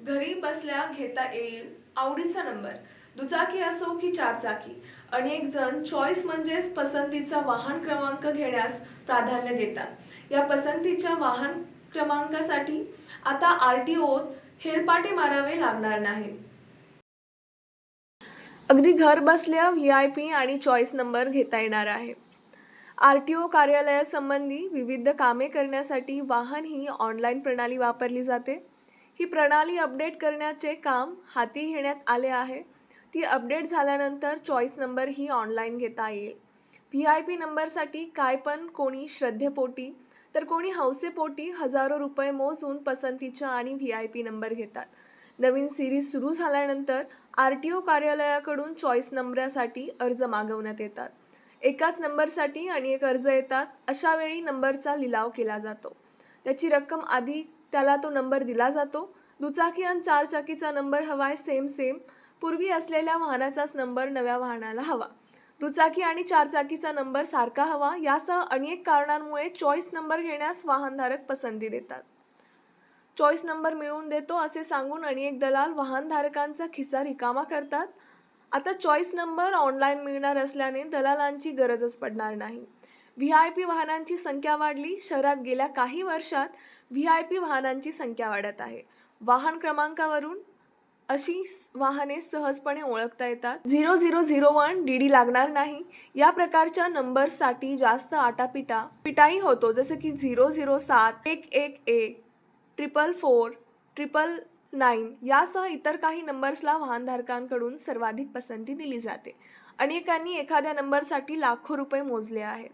घरी बसल्या घेता येईल आवडीचा नंबर. दुचाकी असो की चारचाकी अनेक जण चॉईस म्हणजेच पसंतीचा वाहन क्रमांक घेण्यास प्राधान्य देतात. या पसंतीच्या वाहन क्रमांकासाठी आता आर टी ओत हेलपाटे मारावे लागणार नाही अगदी घर बसल्या व्ही आय पी आणि चॉईस नंबर घेता येणार आहे. आर टी ओ कार्यालयासंबंधी विविध कामे करण्यासाठी वाहन ही ऑनलाईन प्रणाली वापरली जाते. ही प्रणाली अपडेट करण्याचे काम हाती घेण्यात आले आहे. ती अपडेट झाल्यानंतर चॉईस नंबर ही ऑनलाईन घेता येईल. व्ही आय पी नंबरसाठी काय पण कोणी श्रद्धेपोटी तर कोणी हौसेपोटी हजारो रुपये मोजून पसंतीच्या आणि व्ही आय पी नंबर घेतात. नवीन सिरीज सुरू झाल्यानंतर आर टी ओ कार्यालयाकडून चॉईस नंबरासाठी अर्ज मागवण्यात येतात. एकाच नंबरसाठी अनेक अर्ज येतात अशावेळी नंबरचा लिलाव केला जातो. त्याची रक्कम आधी त्याला तो नंबर दिला जातो. दुचाकी आणि चारचाकीचा नंबर हवा आहे सेम सेम पूर्वी असलेल्या वाहनाचाच नंबर नव्या वाहनाला हवा. दुचाकी आणि चारचाकीचा नंबर सारखा हवा यासह अनेक कारणांमुळे चॉईस नंबर घेण्यास वाहनधारक पसंती देतात. चॉईस नंबर मिळवून देतो असे सांगून अनेक दलाल वाहनधारकांचा खिसा रिकामा करतात. आता चॉईस नंबर ऑनलाईन मिळणार असल्याने दलालांची गरजच पडणार नाही. व्ही आय पी वाहनांची संख्या वाढली. शहरात गेल्या काही वर्षात व्ही आय पी वाहनांची संख्या वाढत आहे. वाहन क्रमांकावरून अशी वाहने सहजपणे ओळखता येतात. Zero zero zero one D D लागणार नाही. या प्रकारच्या नंबर्ससाठी जास्त आटापिटा पिटाई होतो. जसं की झिरो झिरो सात एक एक एक ट्रिपल फोर ट्रिपल नाईन यासह इतर काही नंबर्सला वाहनधारकांकडून सर्वाधिक पसंती दिली जाते. अनेकांनी एखाद्या नंबरसाठी लाखो रुपये मोजले आहेत.